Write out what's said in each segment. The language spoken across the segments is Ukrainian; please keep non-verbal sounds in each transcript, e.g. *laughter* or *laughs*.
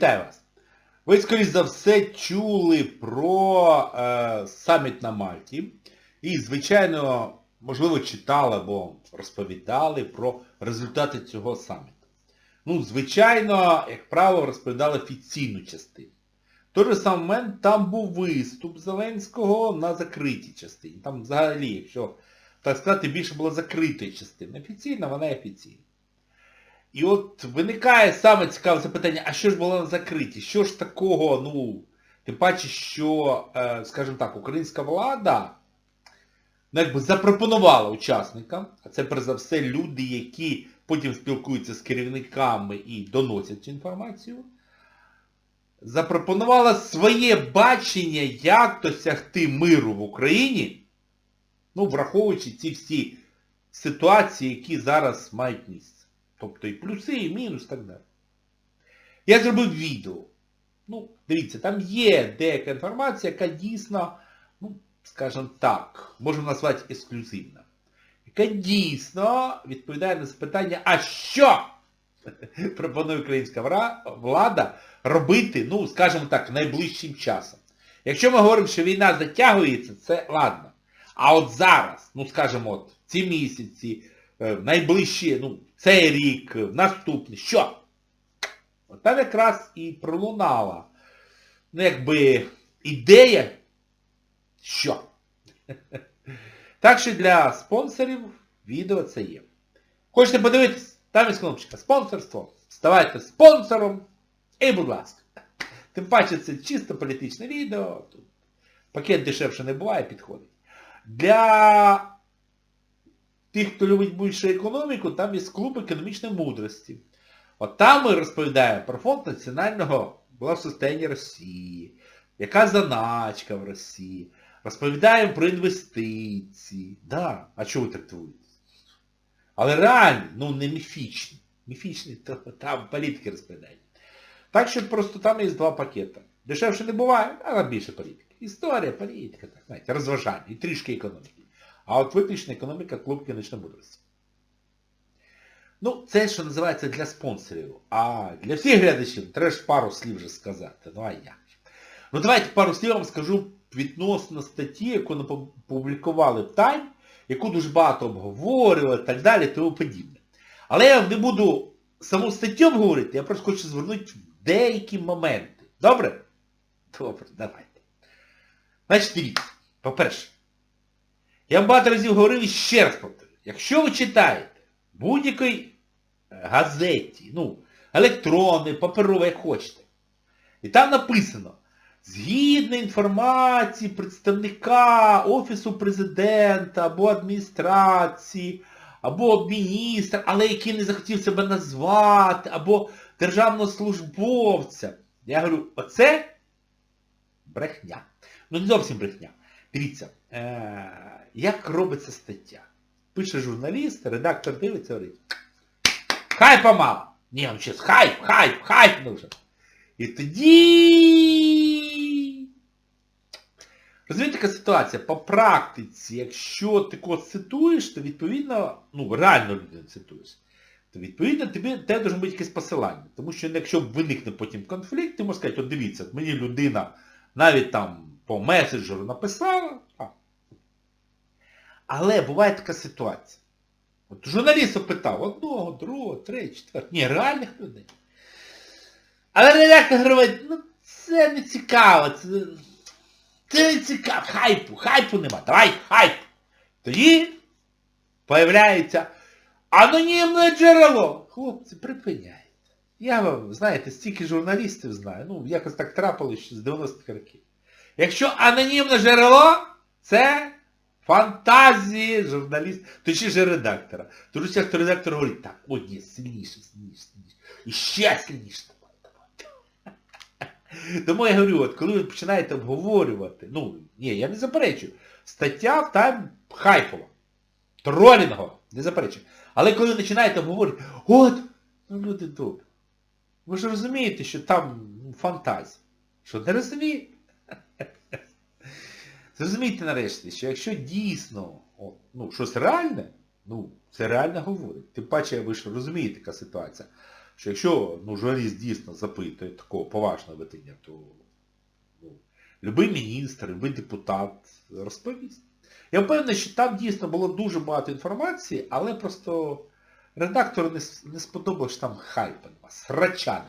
Вітаю вас! Ви, скоріш за все, чули про е, саміт на Мальті. І, звичайно, можливо, читали або розповідали про результати цього саміту. Ну, звичайно, як правило, розповідали офіційну частину. В той же самий момент там був виступ Зеленського на закритій частині. Там взагалі, якщо так сказати, більше було закритої частини. Офіційна, вона і офіційна. І от виникає саме цікаве запитання, а що ж було на закритті? Що ж такого, ну, тим паче, що, е, скажімо так, українська влада ну, якби запропонувала учасникам, а це перш за все люди, які потім спілкуються з керівниками і доносять цю інформацію, запропонувала своє бачення, як досягти миру в Україні, ну, враховуючи ці всі ситуації, які зараз мають місце. Тобто і плюси, і мінус, і так далі. Я зробив відео. Ну, дивіться, там є деяка інформація, яка дійсно, ну, скажімо так, можемо назвати ексклюзивна. Яка дійсно відповідає на запитання, а що *laughs* пропонує українська влада робити, ну, скажімо так, найближчим часом. Якщо ми говоримо, що війна затягується, це ладно. А от зараз, ну скажімо, от ці місяці, найближчі, ну, цей рік, наступний, що? От там якраз і пролунала, ну, якби, ідея, що? *laughs* Так що для спонсорів відео це є. Хочете подивитись? Там є кнопочка спонсорство. Ставайте спонсором. І, будь ласка. Тим паче це чисто політичне відео. Тут пакет дешевше не буває, підходить. Для тих, хто любить більше економіку, там є клуб економічної мудрості. От там ми розповідаємо про фонд національного благосостояння Росії, яка заначка в Росії. Розповідаємо про інвестиції. Да, а чого ви трактуєтесь? Але реальні, ну не міфічні. Міфічні, то там політики розповідають. Так що просто там є два пакети. Дешевше не буває, але більше політики. Історія, політика, так, знаєте, розважання і трішки економіки. А от виключна економіка клуб кінечної мудрості. Ну, це, що називається для спонсорів. А для всіх глядачів треба ж пару слів вже сказати. Ну а як? Ну давайте пару слів вам скажу відносно статті, яку опублікували в Time, яку дуже багато обговорювали так далі, тому подібне. Але я не буду саму статтю обговорити, я просто хочу звернути в деякі моменти. Добре? Добре, давайте. Значить, дивіться, по-перше, я багато разів говорив і ще раз повторю. Якщо ви читаєте будь-якій газеті, ну, електронний, паперовий, як хочете, і там написано, згідно інформації представника Офісу Президента або адміністрації, або міністра, але який не захотів себе назвати, або державного службовця. Я говорю, оце брехня. Ну не зовсім брехня. Дивіться, е- як робиться стаття. Пише журналіст, редактор дивиться, говорить, хайпа мало. Ні, ну щас, хайп, хайп, хайп нужен. І тоді... Розумієте, така ситуація, по практиці, якщо ти когось цитуєш, то відповідно, ну, реально людину цитуєш, то відповідно тобі тебе може бути якесь посилання. Тому що якщо виникне потім конфлікт, ти можеш сказати, от дивіться, от мені людина навіть там по меседжеру написала, а, але буває така ситуація. От журналіст опитав одного, другого, третього, четвертого. Ні, реальних людей. Але редактор говорить, ну це не цікаво, це, це не цікаво, хайпу, хайпу нема, давай хайп. Тоді появляється анонімне джерело. Хлопці, припиняйте. Я вам, знаєте, стільки журналістів знаю, ну, якось так трапилось з 90-х років. Якщо анонімне джерело, це фантазії журналіста, точніше редактора. Тому що редактор говорить, так, о, ні, сильніше, сильніше, сильніше. І ще сильніше. *laughs* Тому я говорю, от коли ви починаєте обговорювати, ну, ні, я не заперечую, стаття там хайпова, тролінгова, не заперечую. Але коли ви починаєте обговорювати, от, ну люди добрі, ви ж розумієте, що там ну, фантазія. Що не розумієте? Зрозумійте нарешті, що якщо дійсно о, ну, щось реальне, ну, це реально говорить. Тим паче, ви ж розумієте, яка ситуація. що якщо ну, журналіст дійсно запитує такого поважного видання, то ну, любий міністр, любий депутат розповість. Я впевнений, що там дійсно було дуже багато інформації, але просто редактору не, не сподобалось, що там хайпа нема, срача.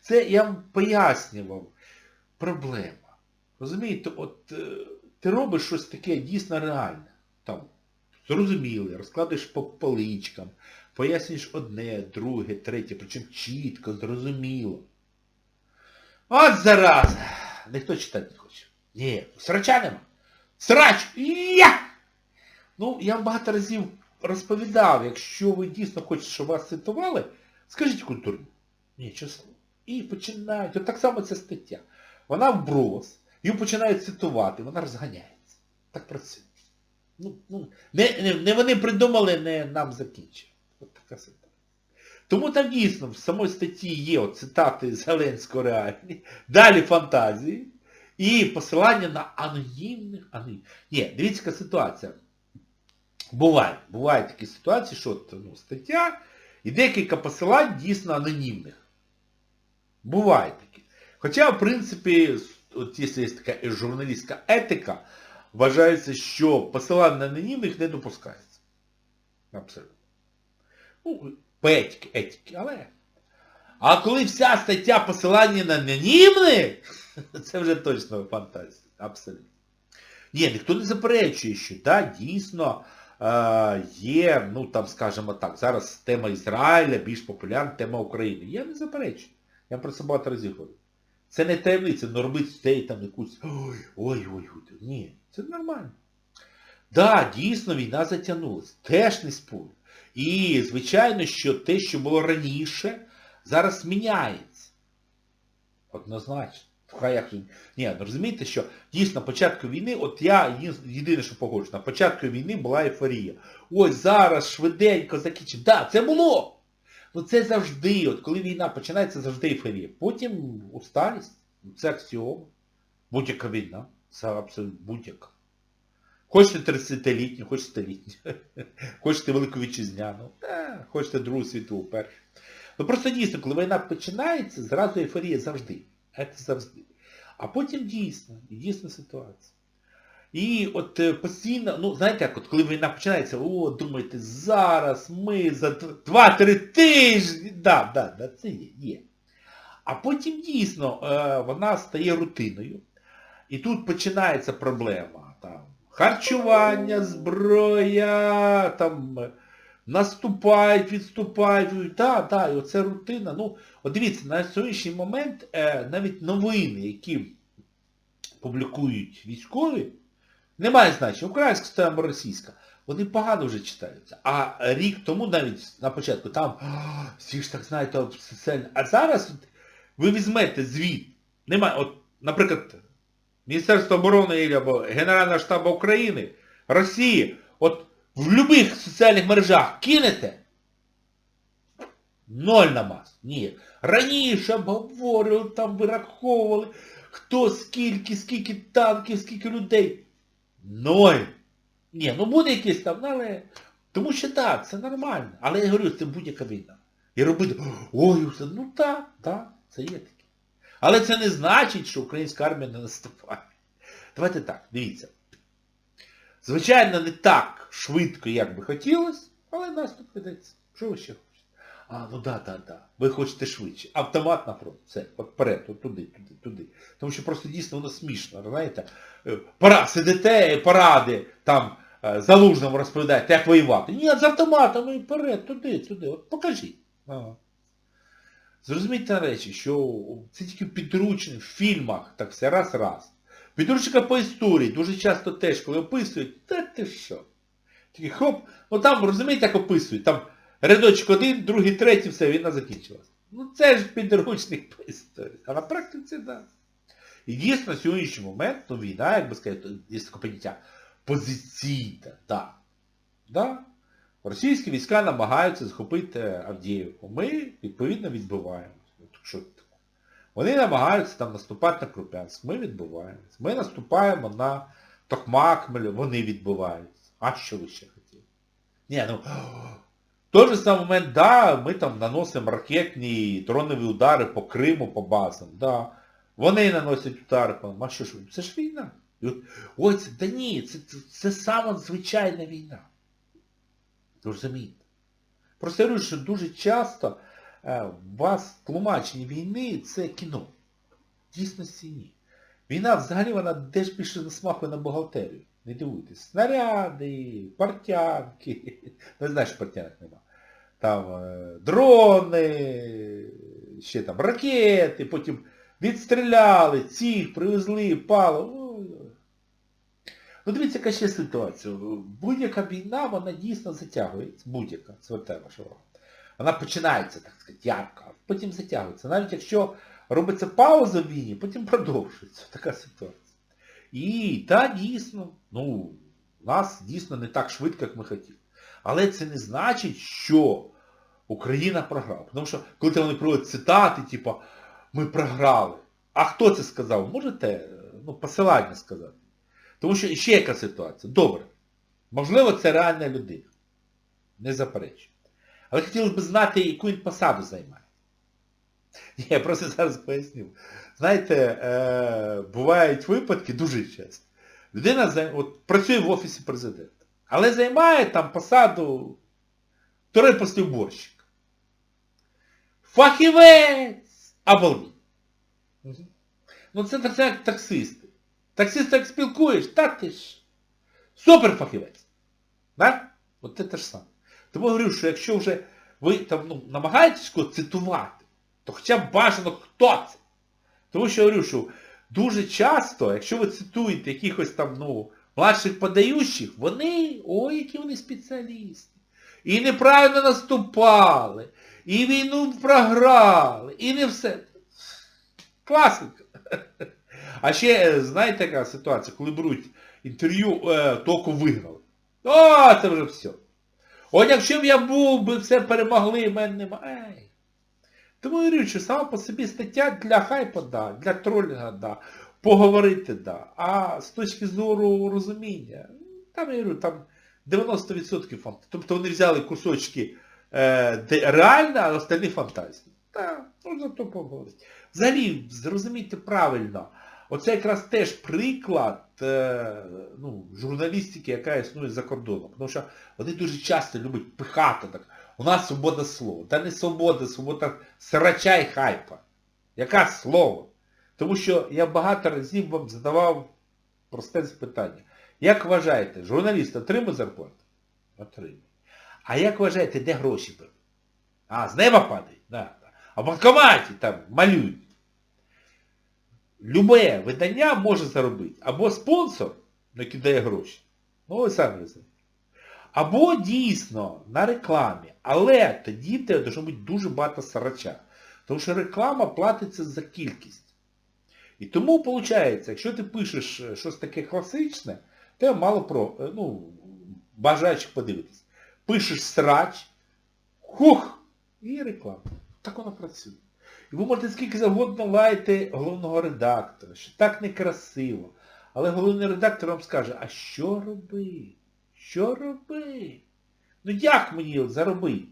Це я вам пояснював проблема. Розумієте, от е, ти робиш щось таке дійсно реальне. Там, зрозуміле, розкладаєш по поличкам, пояснюєш одне, друге, третє, причому чітко, зрозуміло. От зараза! Ніхто читати не хоче. Ні, срача нема. Срач! Я! Ну, я вам багато разів розповідав, якщо ви дійсно хочете, щоб вас цитували, скажіть культурно. Ні, чесно. І починають. От так само ця стаття. Вона вброс, її починають цитувати, вона розганяється. Так працює. Ну, ну, не, не, не вони придумали, не нам закінчили. От така ситуація. Тому там дійсно в самій статті є от цитати Зеленського реальні, далі фантазії і посилання на анонімних анонімних. Ні, дивіться, яка ситуація. Буває, бувають такі ситуації, що от, ну, стаття і декілька посилань дійсно анонімних. Буває такі. Хоча, в принципі, от якщо є така журналістська етика, вважається, що посилання на анонімних не допускається. Абсолютно. Ну, по етиці, етики, але. А коли вся стаття посилання на анонімних, *laughs* це вже точно фантастика. Абсолютно. Ні, ніхто не заперечує, що да, дійсно е, є, ну там, скажімо так, зараз тема Ізраїля більш популярна, тема України. Я не заперечую. Я про це багато разів говорю. Це не таємниця, ну робити з цей там якусь. Ой, ой, ой, ой. Ні, це нормально. Да, дійсно війна затягнулася. Теж не спорю. І, звичайно, що те, що було раніше, зараз міняється. Однозначно. Хай як... Ні, ну розумієте, що дійсно на початку війни, от я єдине, що погоджу, на початку війни була ейфорія. Ось зараз швиденько закінчимо. Так, да, це було! Ну це завжди, от коли війна починається, завжди ейфорія. Потім усталість, ну, це аксіома. Будь-яка війна. Це абсолютно будь-яка. Хочете 30-літню, хочете столітню. *laughs* Хочете Велику Вітчизняну, хочете Другу світову першу. Ну просто дійсно, коли війна починається, зразу ейфорія завжди. Це завжди. А потім дійсно, дійсна ситуація. І от е, постійно, ну знаєте як, от коли війна починається, о, думаєте, зараз ми за 2-3 тижні. Да, да, да, це є, є. А потім дійсно е, вона стає рутиною. І тут починається проблема. Там, харчування, зброя, там, наступають, відступають. Так, так, і оце рутина. Ну, от дивіться, на сьогоднішній момент е, навіть новини, які публікують військові, немає значення, українська це або російська. Вони погано вже читаються. А рік тому навіть на початку там, всі ж так знаєте, соціальне. А зараз от, ви візьмете звіт. Немає, от, наприклад, Міністерство оборони або Генерального штабу України, Росії, от в будь-яких соціальних мережах кинете, ноль на мас. Ні. Раніше обговорювали, там вираховували, хто скільки, скільки танків, скільки людей. Ноль. Ні, ну буде якийсь там, ну, але... Тому що так, це нормально. Але я говорю, це будь-яка війна. І робити, ой, все, ну так, так, це є таке. Але це не значить, що українська армія не наступає. Давайте так, дивіться. Звичайно, не так швидко, як би хотілося, але наступ ведеться. Що ви ще? А, ну да, да, да. Ви хочете швидше. Автомат на фронт. Все, вперед, от туди, туди, туди. Тому що просто дійсно воно смішно, знаєте. Е, Пора, сидите, поради, там, е, залужному розповідаєте, як воювати. Ні, з автоматами вперед, туди, туди. От покажіть. Ага. Зрозумійте речі, що це тільки в підручних, в фільмах, так все раз-раз. Підручника по історії дуже часто теж, коли описують, та ти що? Тільки хоп, ну там, розумієте, як описують, там рядочок один, другий, третій, все, війна закінчилась. Ну це ж підручник по історії. А на практиці, так. Да. І дійсно на сьогоднішній момент, ну війна, як би сказати, є таке поняття, позиційна, так. Да. Російські війська намагаються захопити Авдіївку. Ми, відповідно, відбиваємося. От що таке? Вони намагаються там наступати на Крупянськ. Ми відбуваємося. Ми наступаємо на Токмак, вони відбуваються. А що ви ще хотіли? Ні, ну, той же самий момент, да, ми там наносимо ракетні дронові удари по Криму, по базам, да. Вони наносять удари по а що ж, це ж війна. Ой, це, да ні, це, це, це сама звичайна війна. Розумієте? Просто я говорю, що дуже часто е, у вас тлумачення війни це кіно. Дійсності ні. Війна взагалі вона де ж більше насмахує на бухгалтерію. Не дивуйтесь. Снаряди, портянки. *laughs* Не знаєш, портянок нема. Там е, дрони, ще там ракети, потім відстріляли, цих, привезли, пало. Ой. Ну дивіться, яка ще ситуація. Будь-яка війна, вона дійсно затягується. Будь-яка, звертаю вашу увагу. Вона починається, так сказати, ярко, а потім затягується. Навіть якщо робиться пауза в війні, потім продовжується. *laughs* Така ситуація. І так, дійсно, ну, нас дійсно не так швидко, як ми хотіли. Але це не значить, що Україна програла. Тому що, коли вони проводять цитати, типу, ми програли. А хто це сказав? Можете ну, посилання сказати? Тому що ще яка ситуація? Добре. Можливо, це реальна людина. Не заперечую. Але хотілося б знати, яку він посаду займає. *laughs* Я просто зараз поясню. Знаєте, е, бувають випадки дуже часто. Людина от, працює в Офісі президента, але займає там посаду второй уборщик. Фахівець! Обалдіть. Мгм. Ну це так, як таксисти. Таксист як спілкуєш, та ти ж. Суперфахівець. Да? От це те ж саме. Тому я говорю, що якщо вже ви там ну, намагаєтесь цитувати, то хоча б бажано хто це. Тому що я говорю, що дуже часто, якщо ви цитуєте якихось там, ну, младших подаючих, вони, ой, які вони спеціалісти. І неправильно наступали, і війну програли, і не все. Класика. А ще, знаєте, яка ситуація, коли беруть інтерв'ю, е, току виграли. О, це вже все. От якщо б я був, би все перемогли, мене немає. Тому я говорю, що сама по собі стаття для хайпа, да, для тролінга, да, поговорити, да. А з точки зору розуміння, там я говорю, там 90% фантазії. Тобто вони взяли кусочки е, де реально, а остальні фантазії. Так, можна то поговорити. Взагалі, зрозумійте правильно, оце якраз теж приклад е, ну, журналістики, яка існує за кордоном. Тому що вони дуже часто люблять пихати так. У нас свобода слова. Та не свобода, свобода срача і хайпа. Яка слово? Тому що я багато разів вам задавав просте питання. Як вважаєте, журналіст отримує зарплату? Отримує. А як вважаєте, де гроші беруть? А, з неба падають? Да. А в банкоматі там малюють. Любе видання може заробити. Або спонсор, який дає гроші. Ну, ви самі розумієте. Або дійсно на рекламі. Але тоді в тебе може бути дуже багато сарача. Тому що реклама платиться за кількість. І тому, виходить, якщо ти пишеш е, щось таке класичне, тебе мало про, е, ну, бажаючих подивитись. Пишеш срач, хух, і реклама. Так воно працює. І ви можете скільки завгодно лаяти головного редактора, що так некрасиво. Але головний редактор вам скаже, а що робити? Що робити? Ну як мені заробити?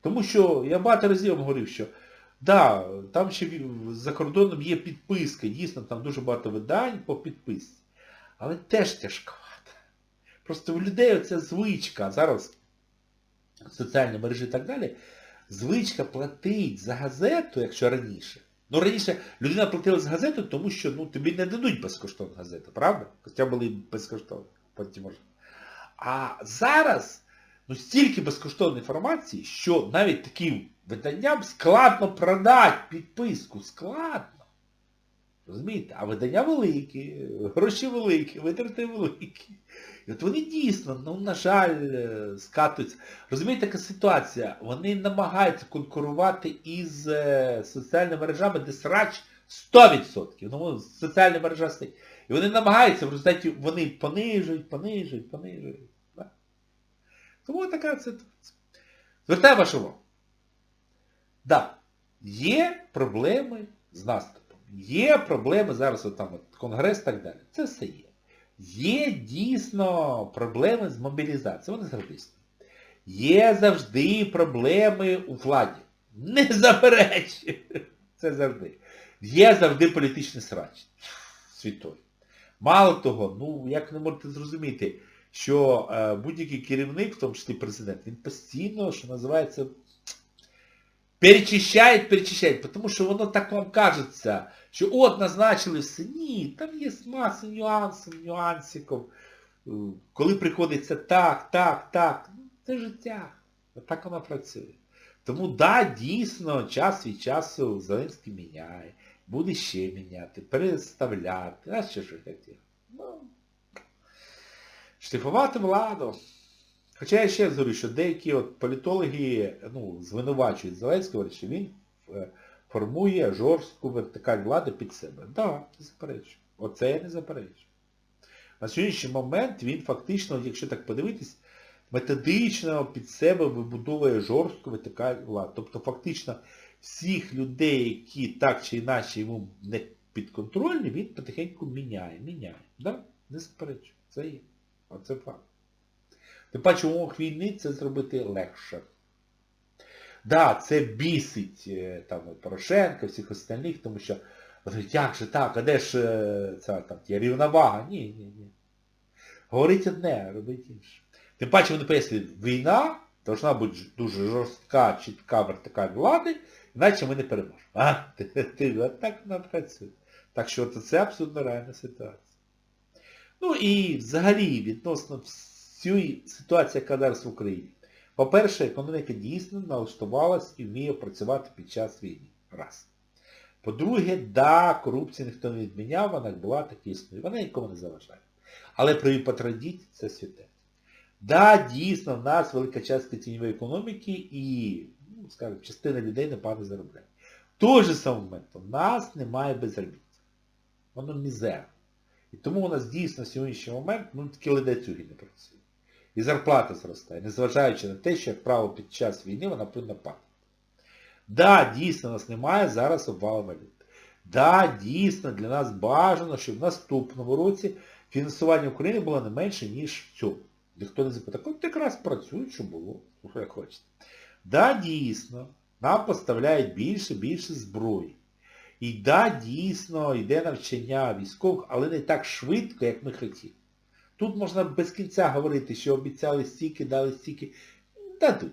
Тому що я багато разів вам говорив, що да, там ще за кордоном є підписка, дійсно там дуже багато видань по підписці. Але теж тяжковато. Просто у людей оця звичка, зараз соціальні мережі і так далі, звичка платить за газету, якщо раніше. Ну раніше людина платила за газету, тому що ну, тобі не дадуть безкоштовну газету, правда? Хоча були безкоштовні, потім можна. А зараз ну, стільки безкоштовної інформації, що навіть таким виданням складно продати підписку. Складно. Розумієте? А видання великі, гроші великі, витрати великі. І от вони дійсно, ну, на жаль, е, скатуються. Розумієте, така ситуація? Вони намагаються конкурувати із е, соціальними мережами, де срач 100%. Ну, соціальна мережа стоїть. І вони намагаються, в результаті вони понижують, понижують, понижують. Да? Тому така ситуація. Звертаю вашу увагу. Да, є проблеми з наступом. Є проблеми зараз, от там от, Конгрес і так далі. Це все є. Є дійсно проблеми з мобілізацією. Вони зробили. Є завжди проблеми у владі. Не заперечую. Це завжди. Є завжди політичний срач. Світой. Мало того, ну, як не можете зрозуміти, що е, будь-який керівник, в тому числі президент, він постійно, що називається, перечищає, перечищає, тому що воно так вам кажеться, що от назначили все. Ні, там є маса нюансів, нюансиків. Е, Коли приходиться так, так, так, ну, це життя. Так воно працює. Тому да, дійсно, час від часу Зеленський міняє, буде ще міняти, переставляти, а що ж ви? Ну, шліфувати владу. Хоча я ще говорю, що деякі от політологи ну, звинувачують Зеленського, що він е, формує жорстку вертикаль влади під себе. Так, да, не заперечую. Оце я не заперечую. На сьогоднішній момент він фактично, якщо так подивитись, методично під себе вибудовує жорстку вертикаль влади. Тобто фактично всіх людей, які так чи інакше йому не підконтрольні, він потихеньку міняє. Міняє. Да? Не заперечую. Це є. Оце факт. Тим паче в умовах війни це зробити легше. Да, це бісить е, там, Порошенка, всіх остальних, тому що як же так, а де ж е, ця там рівновага? Ні, ні, ні. Говорить одне, робить інше. Тим паче вони пояснюють, війна должна бути дуже жорстка, чітка вертикаль влади, іначе ми не переможемо. А, *laughs* ти, ти, так вона працює. Так що це, абсолютно реальна ситуація. Ну і взагалі відносно всієї ситуації, яка зараз в Україні. По-перше, економіка дійсно налаштувалась і вміє працювати під час війни. Раз. По-друге, да, корупцію ніхто не відміняв, вона була така існує. Вона нікому не заважає. Але при потрадіть це святе. Да, дійсно, в нас велика частка тіньової економіки і, скажімо, частина людей непогано заробляє. В той же самий момент у нас немає безробіття. Воно мізерне. І тому у нас дійсно в сьогоднішній момент ну, такі ледацюги не працюють. І зарплата зростає, незважаючи на те, що, як правило, під час війни вона повинна падати. Да, дійсно, у нас немає зараз обвалу валют. Да, дійсно, для нас бажано, щоб в наступному році фінансування України було не менше, ніж в цьому. Ніхто не запитає, от якраз працюють, що було, як хочете. Да, дійсно, нам поставляють більше, більше зброї. І да, дійсно, йде навчання військових, але не так швидко, як ми хотіли. Тут можна без кінця говорити, що обіцяли стільки, дали стільки. Дадуть.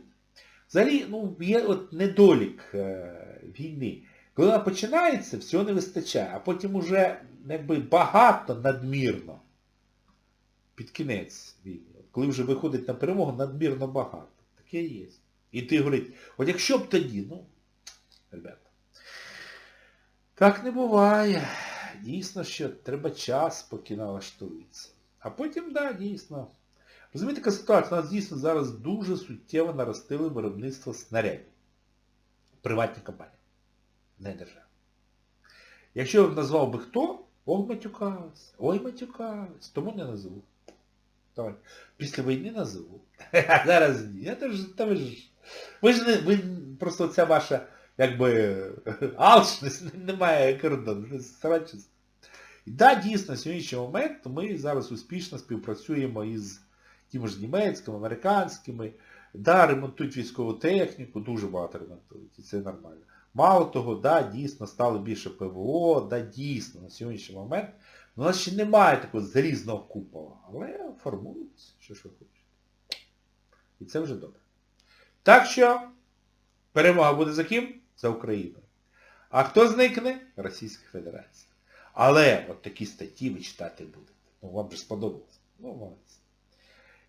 Взагалі, ну, є от недолік е, війни. Коли вона починається, всього не вистачає, а потім уже якби багато надмірно. Під кінець війни. Коли вже виходить на перемогу, надмірно багато. Таке є. І ти говорить, от якщо б тоді, ну, ребята. Так не буває. Дійсно, що треба час, поки налаштується. А потім, да, дійсно. Розумієте, така ситуація, у нас дійсно зараз дуже суттєво наростили виробництво снарядів. Приватні компанії. Не держава. Якщо б назвав би хто, ой матюкався, ой матюкався, тому не назву. Давай. Після війни назву. *laughs* Зараз ні. Я теж, та ви ж, ви ж не, ви просто ця ваша, якби, *laughs* алчність немає кордону. І да, дійсно, на сьогоднішній момент ми зараз успішно співпрацюємо із тими ж німецькими, американськими. Да, ремонтують військову техніку, дуже багато ремонтують, і це нормально. Мало того, да, дійсно стало більше ПВО, да, дійсно, на сьогоднішній момент. У нас ще немає такого залізного купола, але формується, що ж ви хочете. І це вже добре. Так що, перемога буде за ким? За Україною. А хто зникне? Російська Федерація. Але от такі статті ви читати будете. Ну, вам же сподобалось. Ну.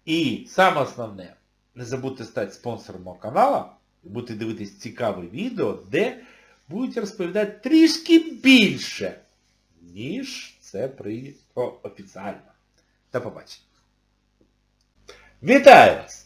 І саме основне, не забудьте стати спонсором мого каналу і будете дивитись цікаве відео, де будуть розповідати трішки більше, ніж це прийнято офіціально. До побачення. Вітаю вас!